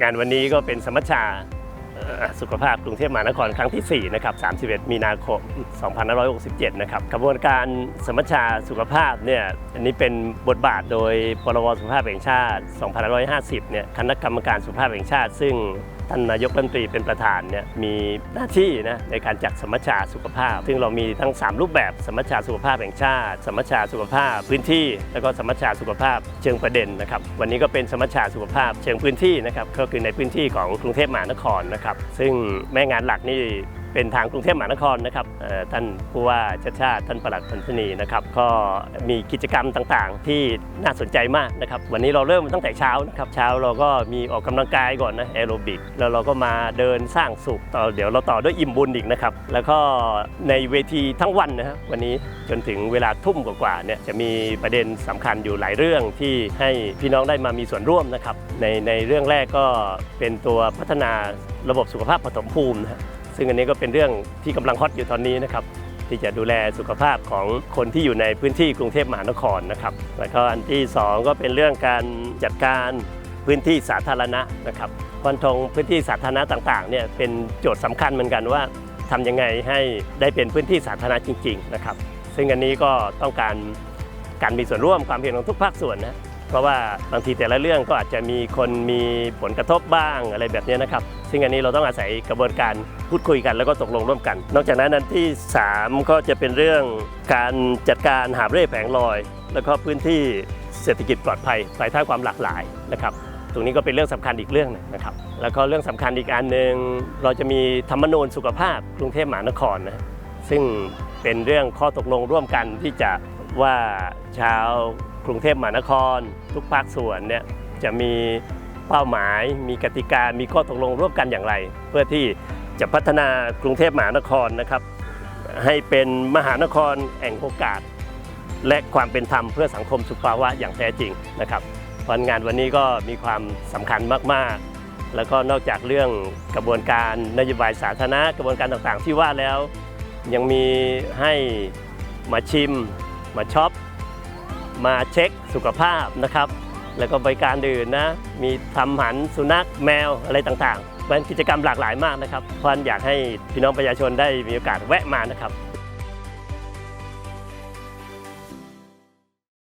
งานวันนี้ก็เป็นสมัชชาสุขภาพกรุงเทพมหานครครั้งที่ 4 นะครับ 31 มีนาคม 2567 นะครับกระบวนการสมัชชาสุขภาพเนี่ยอันนี้เป็นบทบาทโดยพรบสุขภาพแห่งชาติ 2550 เนี่ยคณะกรรมการสุขภาพแห่งชาติ ซึ่ง ท่านนายกรัฐมนตรีเป็นประธานเนี่ยมีหน้าที่นะในการจัดสมัชชาสุขภาพ ซึ่งเรามีทั้ง 3 รูปแบบสมัชชาสุขภาพแห่งชาติ สมัชชาสุขภาพพื้นที่ แล้วก็สมัชชาสุขภาพเชิงประเด็นนะครับวันนี้ก็เป็นสมัชชาสุขภาพเชิงพื้นที่นะครับก็คือในพื้นที่ของกรุงเทพมหานครนะครับซึ่งแม่งานหลักนี่ เป็นทางกรุงเทพมหานครนะครับท่านผู้ว่าชาติชาติท่านประหลัดพันธนีนะครับก็มีกิจกรรมต่างๆ ที่น่าสนใจมากนะครับวันนี้เราเริ่มตั้งแต่เช้านะครับเช้าเราก็มีออกกำลังกายก่อนนะแอโรบิกแล้วเราก็มาเดินสร้างสุขต่อเดี๋ยวเราต่อด้วยอิ่มบุญอีกนะครับแล้วก็ในเวทีทั้งวันนะครับวันนี้จนถึงเวลาทุ่มกว่าๆเนี่ยจะมีประเด็นสำคัญอยู่หลายเรื่องที่ให้พี่น้องได้มามีส่วนร่วมนะครับในในเรื่องแรกก็เป็นตัวพัฒนาระบบสุขภาพปฐมภูมินะฮะ ซึ่งอันนี้ก็เป็นเรื่องที่กำลังฮอตอยู่ตอนนี้นะครับที่จะดูแลสุขภาพของคนที่อยู่ในพื้นที่กรุงเทพมหานครนะครับ แล้วก็อันที่สองก็เป็นเรื่องการจัดการพื้นที่สาธารณะนะครับวันทงพื้นที่สาธารณะต่างๆเนี่ยเป็นโจทย์สำคัญเหมือนกันว่าทำยังไงให้ได้เป็นพื้นที่สาธารณะจริง ๆ นะครับ ซึ่งอันนี้ก็ต้องการการมีส่วนร่วมความเห็นของทุกภาคส่วนนะ เพราะว่าบางทีแต่ละเรื่องก็อาจจะมีคนมีผลกระทบบ้างอะไรแบบนี้นะครับ ซึ่งอันนี้เราต้องอาศัยกระบวนการพูดคุยกันแล้วก็ตกลงร่วมกัน นอกจากนั้นอันที่ 3 ก็จะเป็นเรื่องการจัดการหาเร่แผงลอย แล้วก็พื้นที่เศรษฐกิจปลอดภัยภายใต้ความหลากหลายนะครับตรงนี้ก็เป็นเรื่องสำคัญอีกเรื่องหนึงนะครับ แล้วก็เรื่องสำคัญอีกอันหนึ่งเราจะมีธรรมนูญสุขภาพกรุงเทพมหานครนะซึ่งเป็นเรื่องข้อตกลงร่วมกันที่จะว่าชาว กรุงเทพมหานคร ทุกภาคส่วนเนี่ยจะมีเป้าหมาย มีกติกา มีข้อตกลงร่วมกันอย่างไร เพื่อที่จะพัฒนากรุงเทพมหานครนะครับให้เป็นมหานครแห่งโอกาส และความเป็นธรรมเพื่อสังคมสุขภาวะอย่างแท้จริงนะครับเพราะงานวันนี้ก็มีความสำคัญมากๆ แล้วก็นอกจากเรื่องกระบวนการนโยบายสาธารณะกระบวนการต่างๆ ที่ว่าแล้วยังมีให้มาชิม มาช็อป มาเช็คสุขภาพนะครับ แล้วก็บริการอื่นนะ มีทำหันสุนัขแมวอะไรต่างๆเป็นกิจกรรมหลากหลายมากนะครับเพราะฉะนั้นอยากให้พี่น้องประชาชนได้มีโอกาสแวะมานะครับ